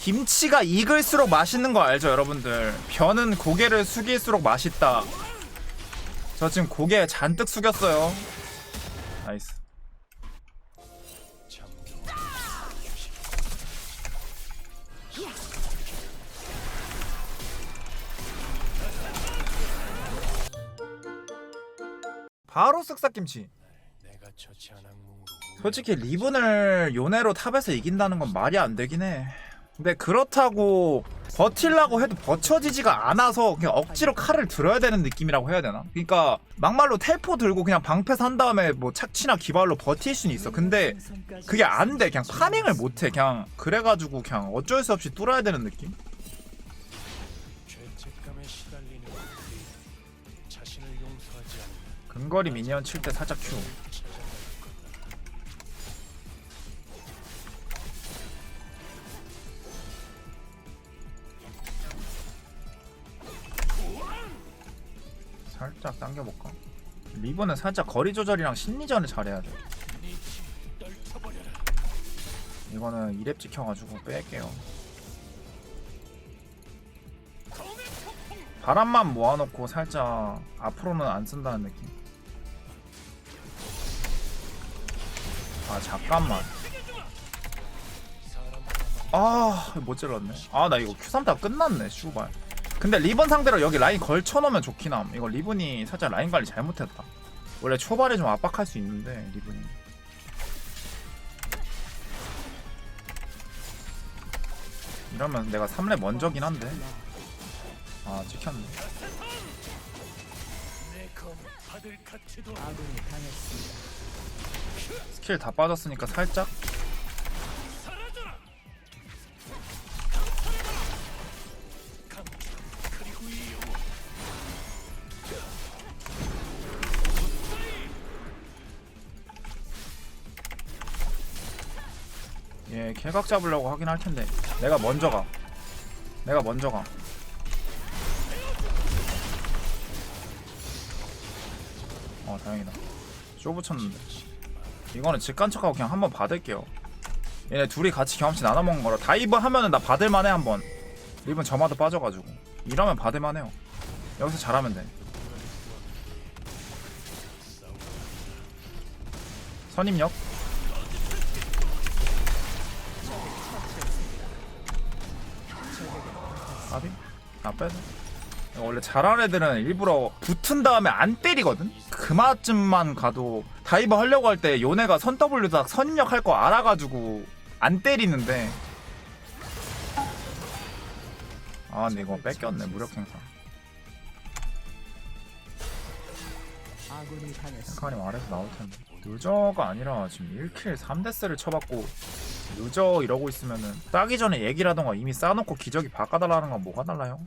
김치가 익을수록 맛있는 거 알죠, 여러분들? 변은 고개를 숙일수록 맛있다. 저 지금 고개 잔뜩 숙였어요. 나이스. 바로 쓱싹김치. 솔직히 리븐을 요네로 탑에서 이긴다는 건 말이 안 되긴 해. 근데 그렇다고 버틸라고 해도 버텨지지가 않아서 그냥 억지로 칼을 들어야 되는 느낌이라고 해야 되나? 그러니까 막말로 텔포 들고 그냥 방패 산 다음에 뭐 착취나 기발로 버틸 수는 있어. 근데 그게 안 돼. 그냥 파밍을 못 해. 그냥 그래가지고 그냥 어쩔 수 없이 뚫어야 되는 느낌? 근거리 미니언 칠 때 살짝 큐. 살짝 당겨볼까? 리븐은 살짝 거리 조절이랑 심리전을 잘해야 돼. 이거는 2렙 찍혀가지고 뺄게요. 바람만 모아놓고 살짝 앞으로는 안 쓴다는 느낌. 아 잠깐만. 아, 못 찔렀네. 아, 나 이거 Q3타 끝났네, 슈발. 근데 리본 상대로 여기 라인 걸쳐놓으면 좋긴 함. 이거 리본이 살짝 라인 관리 잘못했다. 원래 초반에 좀 압박할 수 있는데, 리본이. 이러면 내가 3렙 먼저긴 한데. 아, 찍혔네. 스킬 다 빠졌으니까 살짝. 예, 개각 잡으려고 하긴 할 텐데. 내가 먼저 가. 내가 먼저 가. 어, 다행이다. 쇼 붙였는데. 이거는 직간 척하고 그냥 한번 받을게요. 얘네 둘이 같이 경험치 나눠 먹는 거라 다이브 하면은 나 받을만해 한번. 리븐 저마다 빠져가지고. 이러면 받을만해요. 여기서 잘하면 돼. 선임역. 아비? 아 빼서 원래 잘하는 애들은 일부러 붙은 다음에 안 때리거든? 그마쯤만 가도 다이버 하려고 할 때 요네가 선 W다 선입력 할 거 알아가지고 안 때리는데 아 근데 이거 뺏겼네 무력 행사 아군이. 헬카님 아래서 나올 텐데 누저가 아니라 지금 1킬 3데스를 쳐받고 누저 이러고 있으면은 따기 전에 얘기라던가 이미 쌓아놓고 기저귀 바꿔달라는 건 뭐가 달라요?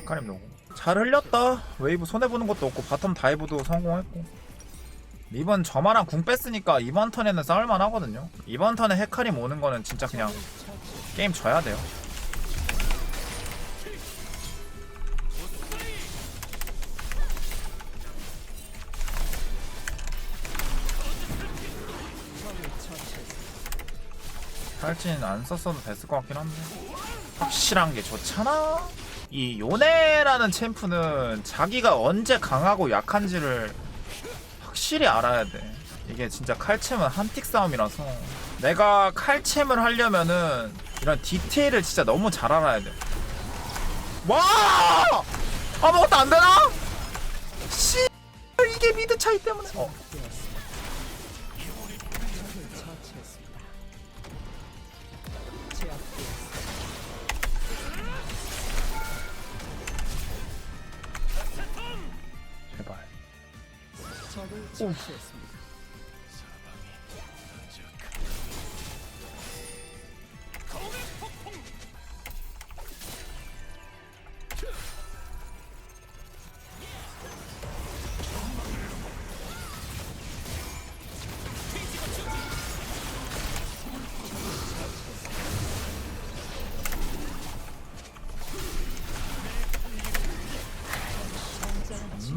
헬카님 노고 잘 흘렸다 웨이브 손해보는 것도 없고 바텀 다이브도 성공했고 이번 저만한 궁 뺐으니까 이번 턴에는 싸울만 하거든요. 이번 턴에 헤카림 오는 거는 진짜 그냥 게임 져야 돼요. 탈진 안 썼어도 됐을 것 같긴 한데 확실한 게 좋잖아. 이 요네라는 챔프는 자기가 언제 강하고 약한지를 확실히 알아야 돼. 이게 진짜 칼챔은 한틱 싸움이라서 내가 칼챔을 하려면은 이런 디테일을 진짜 너무 잘 알아야 돼. 와! 아무것도 안 되나? 씨 이게 미드 차이 때문에. 어. 제발. 적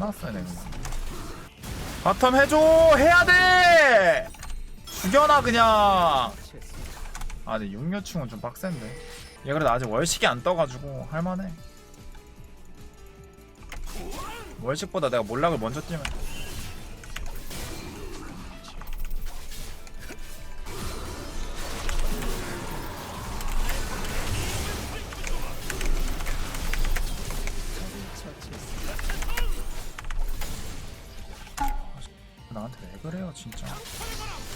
끝났어요 내가 바텀 해줘! 해야 돼! 죽여놔 그냥. 아 근데 6류충은 좀 빡센데. 얘 그래도 아직 월식이 안 떠가지고 할만해. 월식보다 내가 몰락을 먼저 뛰면 나한테 왜 그래요 진짜?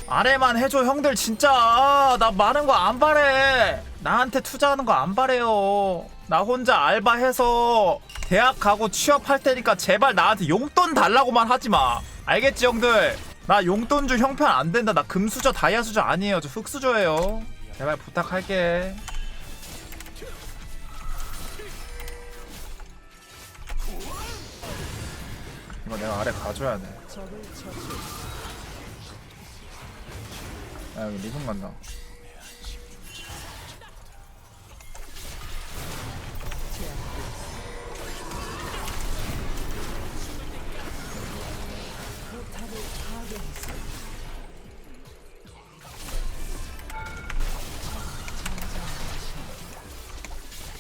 아래만 해줘 형들 진짜. 아, 나 많은 거 안 바래. 나한테 투자하는 거 안 바래요. 나 혼자 알바해서 대학 가고 취업할 테니까 제발 나한테 용돈 달라고만 하지마. 알겠지 형들? 나 용돈 줄 형편 안 된다. 나 금수저 다이아수저 아니에요. 저 흑수저예요. 제발 부탁할게 이거 내가 아래 가줘야 돼. 야 여기 리본 간다.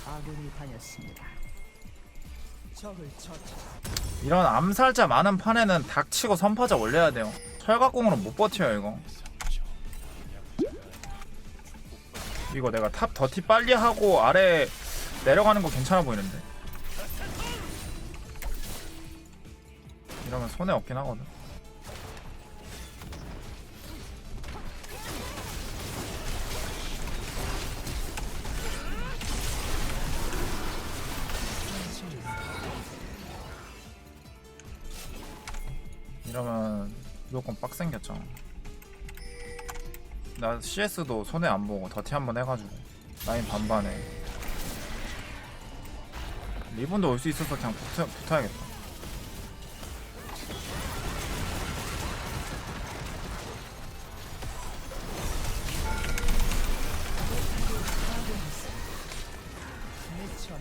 아군이 다녔습니다. 이런 암살자 많은 판에는 닥치고 선파자 올려야 돼요. 철갑공으로 못 버텨요 이거. 이거 내가 탑 더티 빨리 하고 아래 내려가는 거 괜찮아 보이는데? 이러면 손해 없긴 하거든 이러면 무조건 빡생겼잖아 나 CS도 손해 안 보고 더티 한번 해가지고 라인 반반에. 리본도 올 수 있어서 그냥 붙어, 붙어야겠다.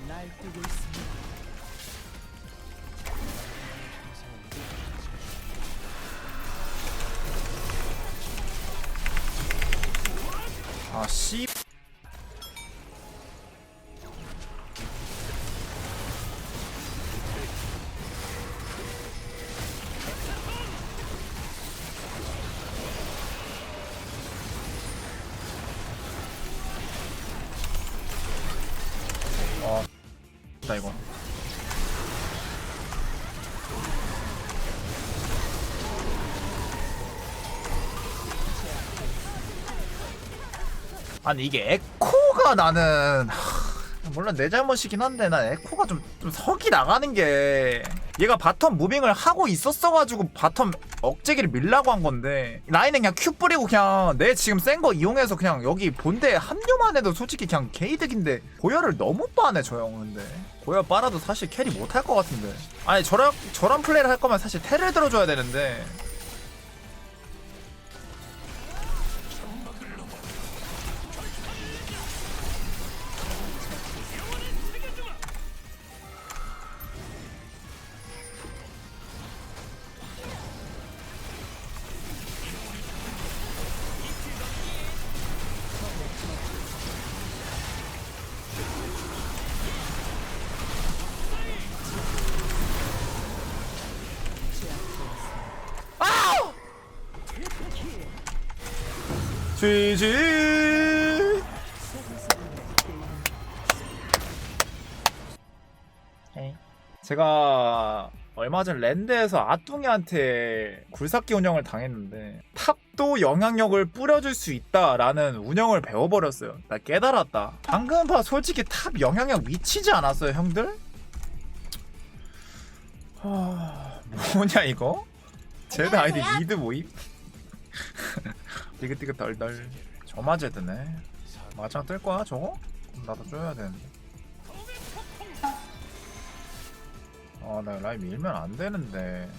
날뛰고 있습 니 아니 이게 에코가 나는 하, 물론 내 잘못이긴 한데 난 에코가 좀, 좀 석이 나가는 게 얘가 바텀 무빙을 하고 있었어가지고 바텀 억제기를 밀라고 한 건데 라인은 그냥 큐 뿌리고 그냥 내 지금 센 거 이용해서 그냥 여기 본대 합류만 해도 솔직히 그냥 개이득인데 고열을 너무 빠네 저 형은 근데. 고열 빨아도 사실 캐리 못할 것 같은데. 아니 저런 저런 플레이를 할 거면 사실 테를 들어줘야 되는데 GG 제가 얼마 전 랜드에서 아뚱이한테 굴삭기 운영을 당했는데 탑도 영향력을 뿌려줄 수 있다라는 운영을 배워버렸어요. 나 깨달았다. 방금파 솔직히 탑 영향력 미치지 않았어요, 형들? 하... 뭐냐 이거? 제드 아이디 미드 모임? 띠긋띠긋 덜덜 저마제 드네. 마장 뜰 거야 저거? 나도 쪼야 되는데. 아나 라인 밀면 안 되는데.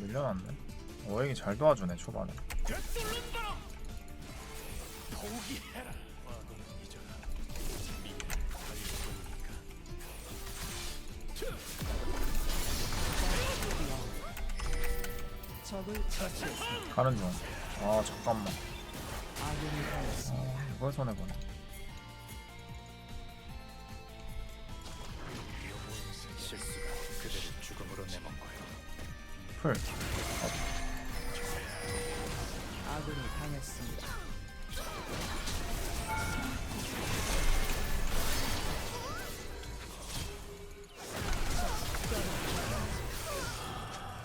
밀려났네. 어행이 잘 도와주네 초반에. 포기해라. 가는 중. 아 잠깐만. 어, 이걸 손해 보네. 실수가 그대를 죽음으로 내몬 거요. 풀.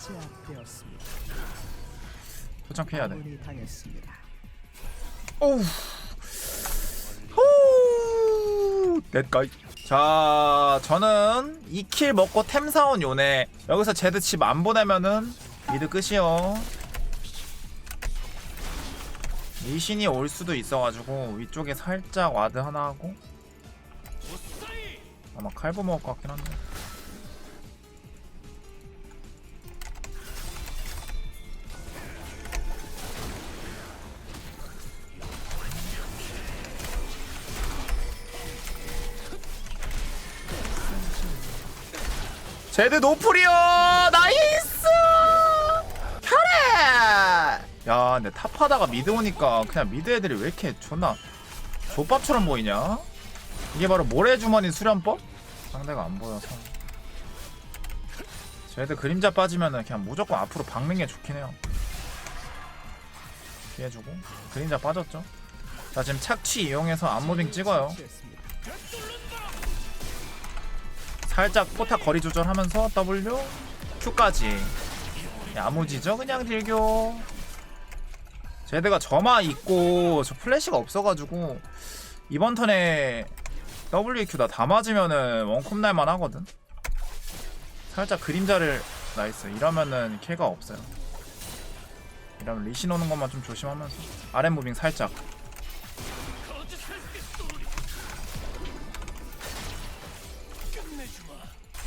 제압되었습니다. 피해야 돼. 아군이 당했습니다. 오우. 후. 넷가이. 자, 저는 2킬 먹고 템 사온 요네. 여기서 제드 집안 보내면은 미드 끝이요. 리신이 올 수도 있어가지고 위쪽에 살짝 와드 하나 하고 아마 칼보 먹을 것 같긴 한데 제드 노플이요! 나이스! 혈해 야 근데 탑하다가 미드 오니까 그냥 미드 애들이 왜 이렇게 존나 족밥처럼 보이냐? 이게 바로 모래주머니 수련법? 상대가 안 보여서. 제드 그림자 빠지면은 그냥 무조건 앞으로 박는 게 좋긴 해요. 피해주고. 그림자 빠졌죠? 자 지금 착취 이용해서 안무빙 찍어요. 살짝 포탑 거리 조절하면서 W Q까지. 야무지죠? 그냥 딜교. 제드가 점화 있고 저 플래시가 없어가지고 이번 턴에 WQ 다다 맞으면은 원콤 날만 하거든? 살짝 그림자를 나이스. 이러면은 킬가 없어요. 이러면 리신 오는 것만 좀 조심하면서. 아랫 무빙 살짝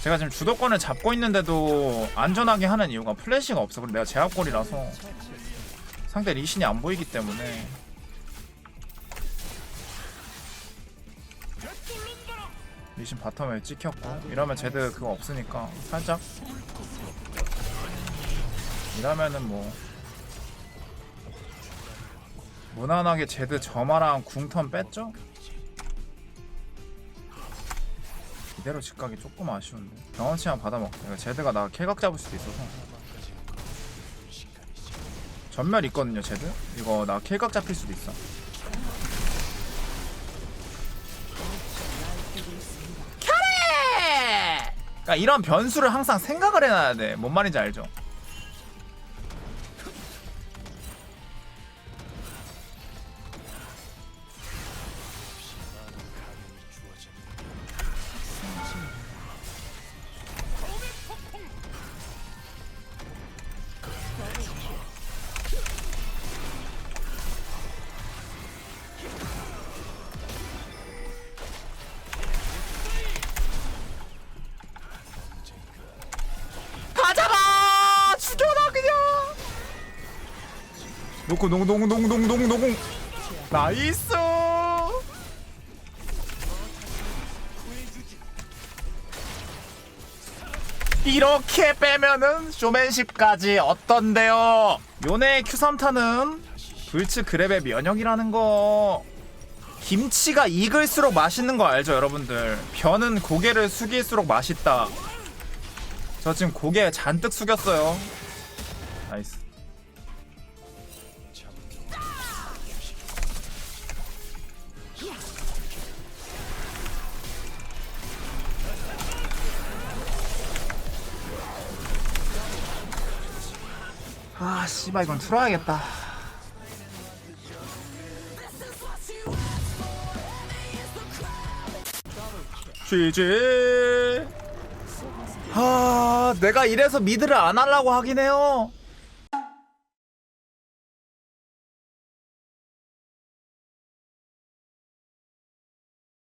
제가 지금 주도권을 잡고 있는데도 안전하게 하는 이유가 플래시가 없어. 그리고 내가 제압골이라서 상대 리신이 안 보이기 때문에 리신 바텀에 찍혔고 이러면 제드 그거 없으니까 살짝 이러면은 뭐 무난하게 제드 점화랑 궁턴 뺐죠? 이대로 직각이 조금 아쉬운데. 경험치만 받아먹자 이거 제드가 나 킬각 잡을 수도 있어서. 전멸 있거든요 제드? 이거 나 킬각 잡힐 수도 있어. 캬레! 그러니까 이런 변수를 항상 생각을 해놔야 돼뭔 말인지 알죠? 놓고 농농농농농농 나이스! 이렇게 빼면은 쇼맨십까지 어떤데요? 요네 Q3타는 불츠 그랩의 면역이라는 거 김치가 익을수록 맛있는 거 알죠 여러분들 변은 고개를 숙일수록 맛있다 저 지금 고개 잔뜩 숙였어요. 아, 씨발 이건 틀어야겠다. GG. 아, 내가 이래서 미드를 안 하려고 하긴 해요.